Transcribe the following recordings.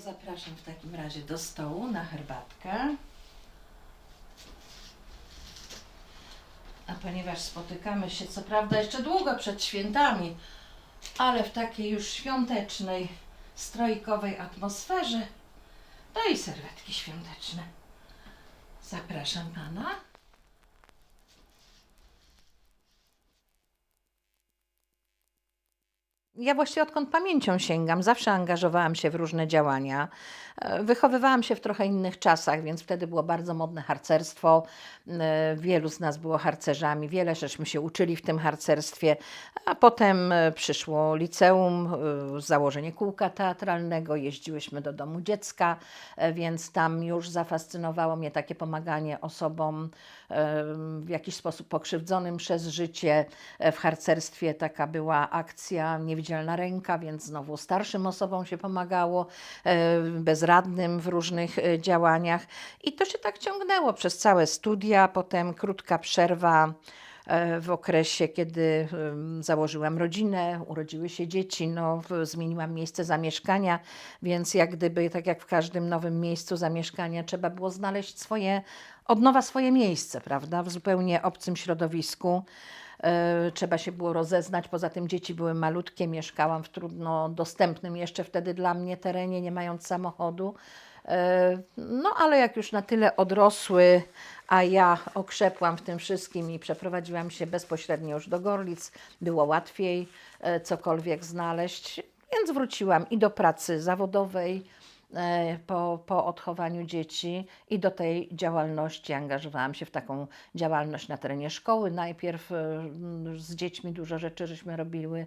zapraszam w takim razie do stołu na herbatkę. A ponieważ spotykamy się co prawda jeszcze długo przed świętami, ale w takiej już świątecznej, strojkowej atmosferze, to i serwetki świąteczne. Zapraszam pana. Ja właściwie odkąd pamięcią sięgam, zawsze angażowałam się w różne działania. E, Wychowywałam się w trochę innych czasach, więc wtedy było bardzo modne harcerstwo. E, Wielu z nas było harcerzami, wiele żeśmy się uczyli w tym harcerstwie, a potem e, przyszło liceum, założenie kółka teatralnego, jeździłyśmy do domu dziecka, więc tam już zafascynowało mnie takie pomaganie osobom w jakiś sposób pokrzywdzonym przez życie. W harcerstwie taka była akcja Niewidzialna Ręka, więc znowu starszym osobom się pomagało, e, bezradnym w różnych e, działaniach. I to się tak ciągnęło przez całe studia, potem krótka przerwa e, w okresie, kiedy założyłam rodzinę, urodziły się dzieci, no, zmieniłam miejsce zamieszkania, więc jak gdyby, tak jak w każdym nowym miejscu zamieszkania, trzeba było znaleźć swoje, od nowa swoje miejsce, prawda, w zupełnie obcym środowisku. E, Trzeba się było rozeznać. Poza tym dzieci były malutkie, mieszkałam w trudno dostępnym jeszcze wtedy dla mnie terenie, nie mając samochodu. E, No ale jak już na tyle odrosły, a ja okrzepłam w tym wszystkim i przeprowadziłam się bezpośrednio już do Gorlic, było łatwiej e, cokolwiek znaleźć, więc wróciłam i do pracy zawodowej po, po odchowaniu dzieci i do tej działalności angażowałam się w taką działalność na terenie szkoły. Najpierw e, z dziećmi dużo rzeczy żeśmy robiły, e,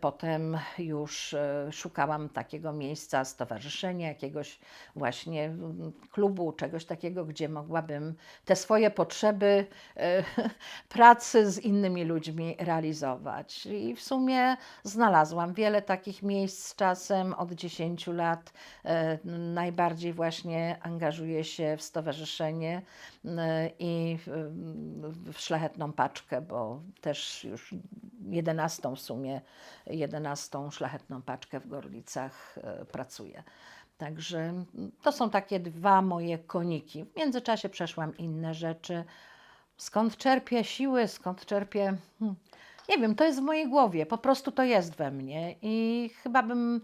potem już e, szukałam takiego miejsca, stowarzyszenia, jakiegoś właśnie klubu, czegoś takiego, gdzie mogłabym te swoje potrzeby e, pracy z innymi ludźmi realizować. I w sumie znalazłam wiele takich miejsc z czasem, od 10 lat. E, Najbardziej właśnie angażuję się w stowarzyszenie e, i w- szlachetną paczkę, bo też już 11 w sumie, 11 szlachetną paczkę w Gorlicach e, pracuję. Także to są takie dwa moje koniki. W międzyczasie przeszłam inne rzeczy. Skąd czerpię siły, skąd czerpię. Hmm. Nie wiem, to jest w mojej głowie, po prostu to jest we mnie i chyba bym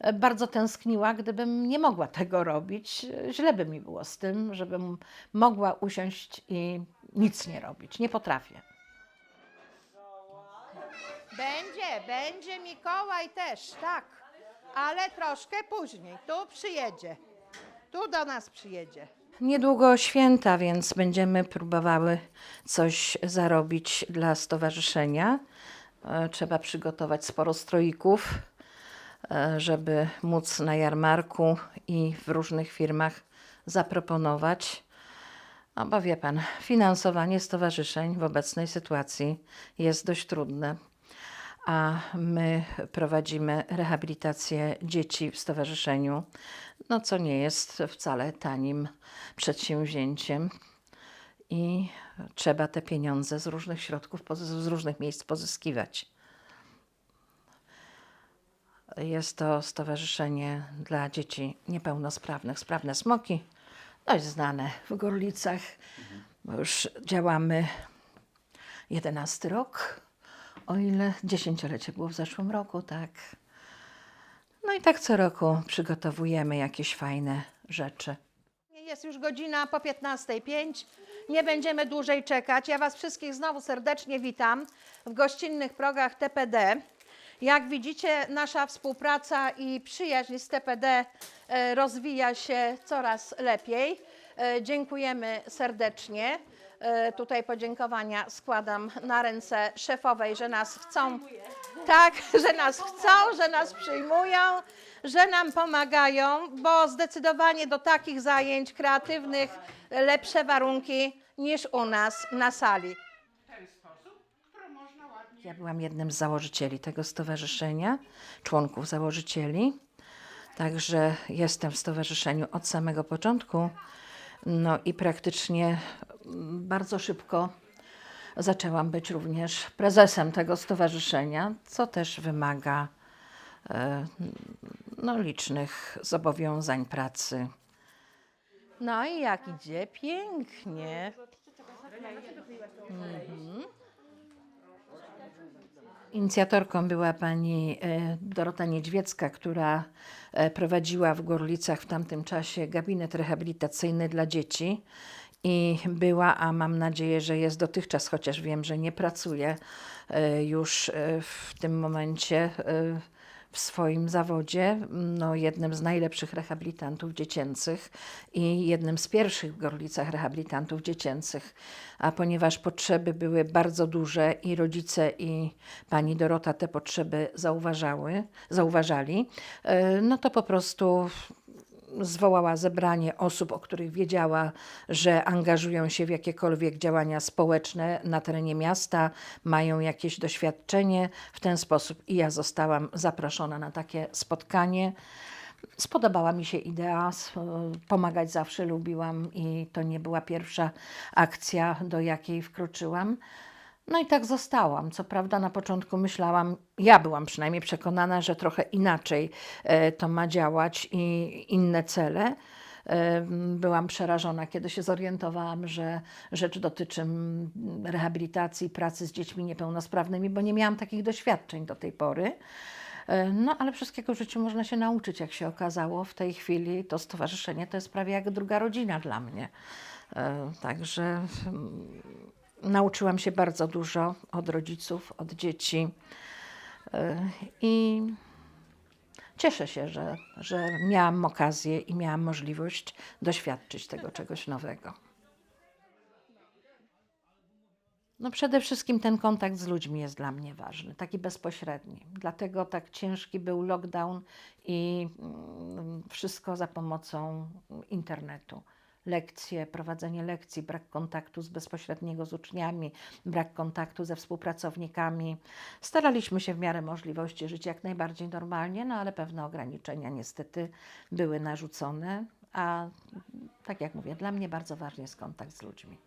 e, bardzo tęskniła, gdybym nie mogła tego robić. Źle by mi było z tym, żebym mogła usiąść i nic nie robić. Nie potrafię. Będzie, będzie Mikołaj też, tak. Ale troszkę później. Tu przyjedzie. Tu do nas przyjedzie. Niedługo święta, więc będziemy próbowały coś zarobić dla stowarzyszenia. E, Trzeba przygotować sporo stroików, e, żeby móc na jarmarku i w różnych firmach zaproponować. No bo wie pan, finansowanie stowarzyszeń w obecnej sytuacji jest dość trudne. A my prowadzimy rehabilitację dzieci w stowarzyszeniu, no co nie jest wcale tanim przedsięwzięciem. I trzeba te pieniądze z różnych środków, z różnych miejsc pozyskiwać. Jest to stowarzyszenie dla dzieci niepełnosprawnych, Sprawne Smoki, dość znane w Gorlicach, bo już działamy 11 rok, o ile dziesięciolecie było w zeszłym roku, tak. No i tak co roku przygotowujemy jakieś fajne rzeczy. Jest już godzina po 15.05. Nie będziemy dłużej czekać. Ja Was wszystkich znowu serdecznie witam w gościnnych progach TPD. Jak widzicie, nasza współpraca i przyjaźń z TPD e, rozwija się coraz lepiej. E, Dziękujemy serdecznie. E, Tutaj podziękowania składam na ręce szefowej, że nas chcą. Tak, że nas chcą, że nas przyjmują, że nam pomagają, bo zdecydowanie do takich zajęć kreatywnych lepsze warunki niż u nas na sali. Ja byłam jednym z założycieli tego stowarzyszenia, członków założycieli. Także jestem w stowarzyszeniu od samego początku. No i praktycznie mm, bardzo szybko zaczęłam być również prezesem tego stowarzyszenia, co też wymaga e, no, licznych zobowiązań pracy. No i jak idzie? Pięknie. Inicjatorką była pani e, Dorota Niedźwiecka, która e, prowadziła w Gorlicach w tamtym czasie gabinet rehabilitacyjny dla dzieci. I była, a mam nadzieję, że jest dotychczas, chociaż wiem, że nie pracuje e, już w tym momencie w swoim zawodzie, no, jednym z najlepszych rehabilitantów dziecięcych i jednym z pierwszych w Gorlicach rehabilitantów dziecięcych. A ponieważ potrzeby były bardzo duże i rodzice i pani Dorota te potrzeby zauważały, zauważali, e, no to po prostu zwołała zebranie osób, o których wiedziała, że angażują się w jakiekolwiek działania społeczne na terenie miasta, mają jakieś doświadczenie w ten sposób. I ja zostałam zaproszona na takie spotkanie. Spodobała mi się idea, s- pomagać zawsze lubiłam i to nie była pierwsza akcja, do jakiej wkroczyłam. No i tak zostałam. Co prawda na początku myślałam, ja byłam przynajmniej przekonana, że trochę inaczej e, to ma działać i inne cele. E, Byłam przerażona, kiedy się zorientowałam, że rzecz dotyczy rehabilitacji, pracy z dziećmi niepełnosprawnymi, bo nie miałam takich doświadczeń do tej pory. E, No, ale wszystkiego w życiu można się nauczyć, jak się okazało. W tej chwili to stowarzyszenie to jest prawie jak druga rodzina dla mnie. Także nauczyłam się bardzo dużo od rodziców, od dzieci. E, I cieszę się, że, że miałam okazję i miałam możliwość doświadczyć tego czegoś nowego. No przede wszystkim ten kontakt z ludźmi jest dla mnie ważny, taki bezpośredni. Dlatego tak ciężki był lockdown i mm, wszystko za pomocą internetu. Lekcje, prowadzenie lekcji, brak kontaktu z bezpośredniego z uczniami, brak kontaktu ze współpracownikami. Staraliśmy się w miarę możliwości żyć jak najbardziej normalnie, no ale pewne ograniczenia niestety były narzucone, a tak jak mówię, dla mnie bardzo ważny jest kontakt z ludźmi.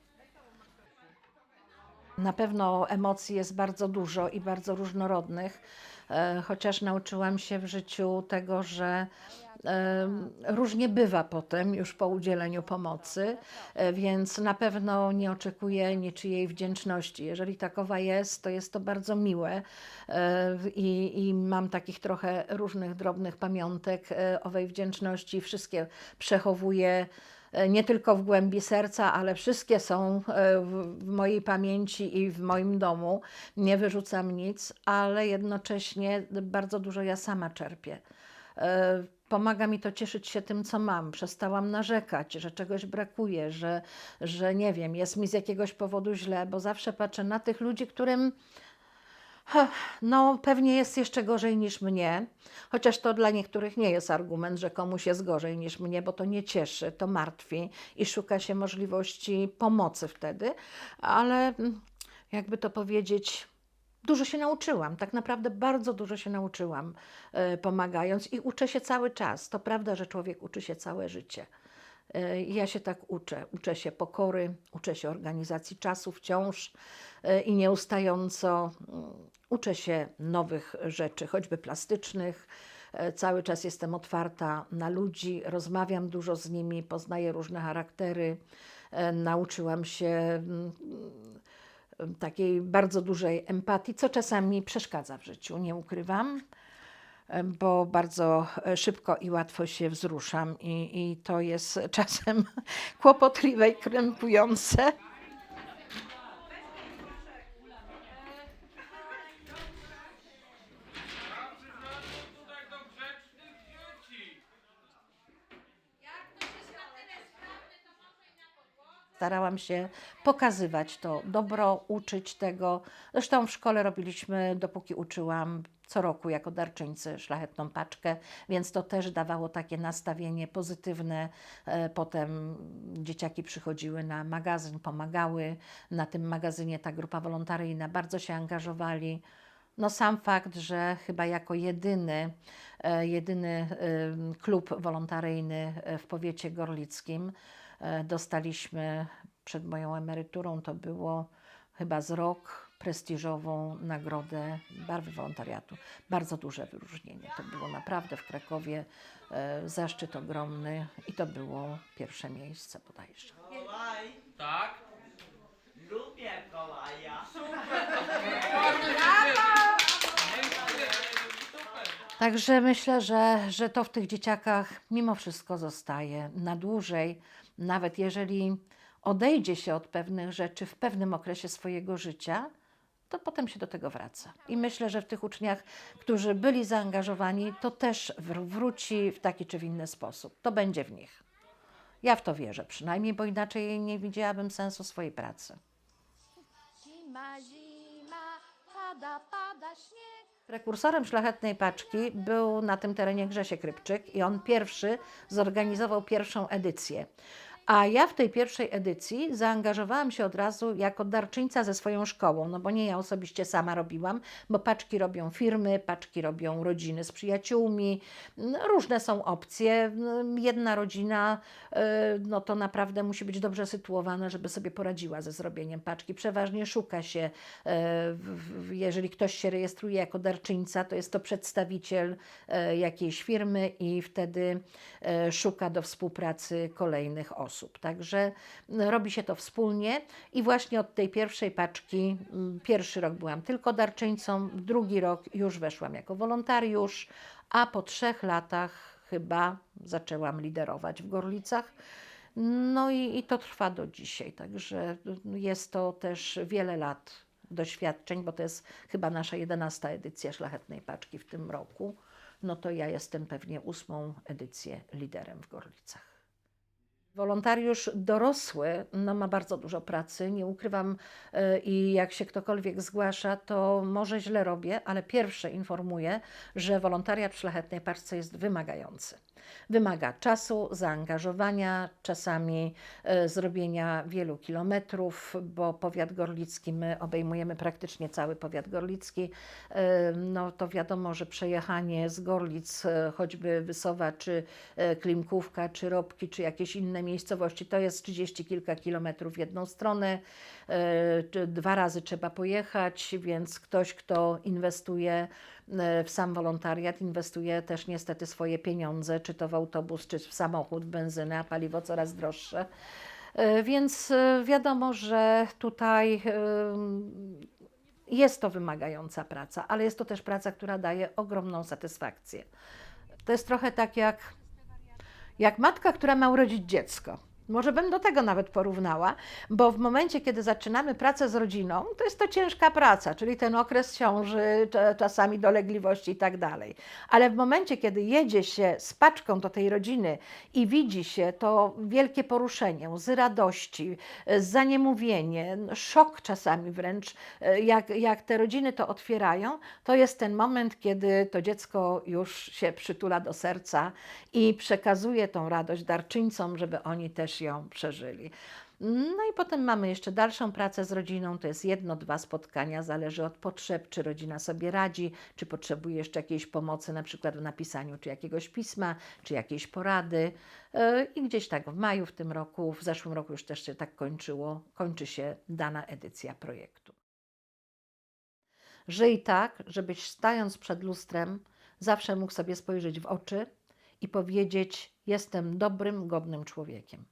Na pewno emocji jest bardzo dużo i bardzo różnorodnych, e, chociaż nauczyłam się w życiu tego, że różnie bywa potem, już po udzieleniu pomocy, e, więc na pewno nie oczekuję niczyjej wdzięczności. Jeżeli takowa jest, to jest to bardzo miłe e, i, i mam takich trochę różnych drobnych pamiątek e, owej wdzięczności. Wszystkie przechowuję nie tylko w głębi serca, ale wszystkie są w mojej pamięci i w moim domu. Nie wyrzucam nic, ale jednocześnie bardzo dużo ja sama czerpię. Pomaga mi to cieszyć się tym, co mam. Przestałam narzekać, że czegoś brakuje, że, że nie wiem, jest mi z jakiegoś powodu źle, bo zawsze patrzę na tych ludzi, którym no, pewnie jest jeszcze gorzej niż mnie, chociaż to dla niektórych nie jest argument, że komuś jest gorzej niż mnie, bo to nie cieszy, to martwi i szuka się możliwości pomocy wtedy, ale mm, jakby to powiedzieć, dużo się nauczyłam, tak naprawdę bardzo dużo się nauczyłam e, pomagając i uczę się cały czas. To prawda, że człowiek uczy się całe życie. E, Ja się tak uczę. Uczę się pokory, uczę się organizacji czasu wciąż e, i nieustająco mm, uczę się nowych rzeczy, choćby plastycznych. Cały czas jestem otwarta na ludzi, rozmawiam dużo z nimi, poznaję różne charaktery. Nauczyłam się mm, takiej bardzo dużej empatii, co czasami przeszkadza w życiu, nie ukrywam bo bardzo e, szybko i łatwo się wzruszam i, i to jest czasem kłopotliwe i krępujące. tutaj do grzecznych dzieci. Starałam się pokazywać to dobro, uczyć tego. Zresztą w szkole robiliśmy, dopóki uczyłam, co roku jako darczyńcy szlachetną paczkę, więc to też dawało takie nastawienie pozytywne. E, Potem dzieciaki przychodziły na magazyn, pomagały. Na tym magazynie ta grupa wolontaryjna bardzo się angażowali. No sam fakt, że chyba jako jedyny, e, jedyny em, klub wolontaryjny e, w powiecie gorlickim e, dostaliśmy przed moją emeryturą, to było chyba z rok, prestiżową nagrodę barwy wolontariatu. Bardzo duże wyróżnienie. To było naprawdę w Krakowie e, zaszczyt ogromny i to było pierwsze miejsce bodajże. Kołaj, Tak? lubię kołaja. Także myślę, że, że to w tych dzieciakach mimo wszystko zostaje na dłużej, nawet jeżeli odejdzie się od pewnych rzeczy w pewnym okresie swojego życia, to potem się do tego wraca. I myślę, że w tych uczniach, którzy byli zaangażowani, to też wr- wróci w taki czy w inny sposób. To będzie w nich. Ja w to wierzę przynajmniej, bo inaczej nie widziałabym sensu swojej pracy. Zima, zima, pada, pada śnieg. Prekursorem szlachetnej paczki był na tym terenie Grzesiek Rybczyk i on pierwszy zorganizował pierwszą edycję. A ja w tej pierwszej edycji zaangażowałam się od razu jako darczyńca ze swoją szkołą, no bo nie ja osobiście sama robiłam, bo paczki robią firmy, paczki robią rodziny z przyjaciółmi, no, różne są opcje. Jedna rodzina, y, no to naprawdę musi być dobrze sytuowana, żeby sobie poradziła ze zrobieniem paczki. Przeważnie szuka się, w- jeżeli ktoś się rejestruje jako darczyńca, to jest to przedstawiciel e, jakiejś firmy i wtedy szuka do współpracy kolejnych osób. Także m, robi się to wspólnie i właśnie od tej pierwszej paczki, m, pierwszy rok byłam tylko darczyńcą, drugi rok już weszłam jako wolontariusz, a po trzech latach chyba zaczęłam liderować w Gorlicach. No i, i to trwa do dzisiaj, także jest to też wiele lat doświadczeń, bo to jest chyba nasza jedenasta edycja Szlachetnej Paczki w tym roku. No to ja jestem pewnie ósmą edycję liderem w Gorlicach. Wolontariusz dorosły no, ma bardzo dużo pracy, nie ukrywam e, i jak się ktokolwiek zgłasza, to może źle robię, ale pierwsze informuję, że wolontariat w Szlachetnej Paczce jest wymagający. Wymaga czasu, zaangażowania, czasami e, zrobienia wielu kilometrów, bo powiat gorlicki, my obejmujemy praktycznie cały powiat gorlicki, e, no to wiadomo, że przejechanie z Gorlic, e, choćby Wysowa, czy Klimkówka, czy Robki, czy jakieś inne miejscowości, to jest 30 kilka kilometrów w jedną stronę, dwa razy trzeba pojechać, więc ktoś, kto inwestuje e, w sam wolontariat, inwestuje też niestety swoje pieniądze, czy to w autobus, czy w samochód, w benzynę, a paliwo coraz droższe. E, Więc e, wiadomo, że tutaj jest to wymagająca praca, ale jest to też praca, która daje ogromną satysfakcję. To jest trochę tak jak, jak matka, która ma urodzić dziecko. Może bym do tego nawet porównała, bo w momencie, kiedy zaczynamy pracę z rodziną, to jest to ciężka praca, czyli ten okres ciąży, cza- czasami dolegliwości i tak dalej. Ale w momencie, kiedy jedzie się z paczką do tej rodziny i widzi się to wielkie poruszenie, łzy radości, zaniemówienie, szok czasami wręcz, jak, jak te rodziny to otwierają, to jest ten moment, kiedy to dziecko już się przytula do serca i przekazuje tą radość darczyńcom, żeby oni też ją przeżyli. No i potem mamy jeszcze dalszą pracę z rodziną, to jest jedno, dwa spotkania, zależy od potrzeb, czy rodzina sobie radzi, czy potrzebuje jeszcze jakiejś pomocy, na przykład w napisaniu czy jakiegoś pisma, czy jakiejś porady. Yy, I gdzieś tak w maju w tym roku, w zeszłym roku już też się tak kończyło, kończy się dana edycja projektu. Żyj tak, żebyś stając przed lustrem zawsze mógł sobie spojrzeć w oczy i powiedzieć: Jestem dobrym, godnym człowiekiem.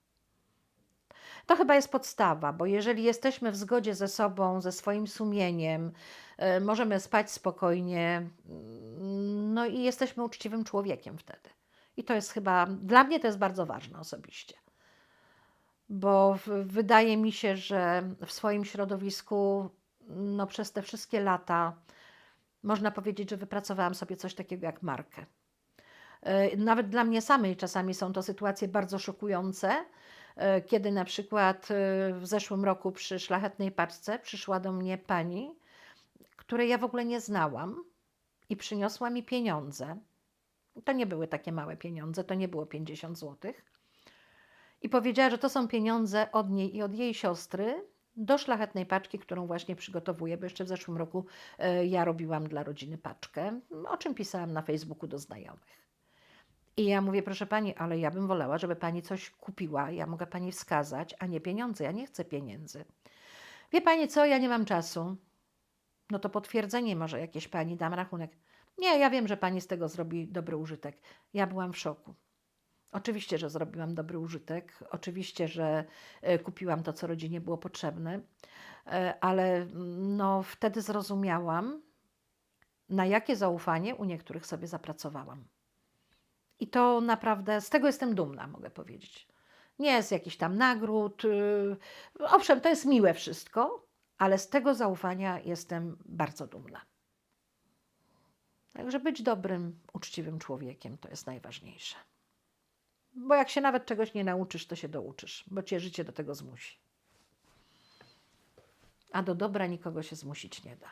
To chyba jest podstawa, bo jeżeli jesteśmy w zgodzie ze sobą, ze swoim sumieniem, e, możemy spać spokojnie, mm, no i jesteśmy uczciwym człowiekiem wtedy. I to jest chyba, dla mnie to jest bardzo ważne osobiście. Bo wydaje mi się, że w swoim środowisku, no przez te wszystkie lata, można powiedzieć, że wypracowałam sobie coś takiego jak markę. E, Nawet dla mnie samej czasami są to sytuacje bardzo szokujące, kiedy na przykład e, w zeszłym roku przy Szlachetnej Paczce przyszła do mnie pani, której ja w ogóle nie znałam i przyniosła mi pieniądze. To nie były takie małe pieniądze, to nie było 50 zł. I powiedziała, że to są pieniądze od niej i od jej siostry do szlachetnej paczki, którą właśnie przygotowuję, bo jeszcze w zeszłym roku e, ja robiłam dla rodziny paczkę, o czym pisałam na Facebooku do znajomych. I ja mówię, proszę pani, ale ja bym wolała, żeby pani coś kupiła. Ja mogę pani wskazać, a nie pieniądze. Ja nie chcę pieniędzy. Wie pani co, ja nie mam czasu. No to potwierdzenie może jakieś pani, dam rachunek. Nie, ja wiem, że pani z tego zrobi dobry użytek. Ja byłam w szoku. Oczywiście, że zrobiłam dobry użytek. Oczywiście, że e, kupiłam to, co rodzinie było potrzebne, E, ale mm, no, wtedy zrozumiałam, na jakie zaufanie u niektórych sobie zapracowałam. I to naprawdę, z tego jestem dumna, mogę powiedzieć. Nie z jakichś tam nagród. y, Owszem, to jest miłe wszystko, ale z tego zaufania jestem bardzo dumna. Także być dobrym, uczciwym człowiekiem to jest najważniejsze. Bo jak się nawet czegoś nie nauczysz, to się douczysz, bo cię życie do tego zmusi. A do dobra nikogo się zmusić nie da.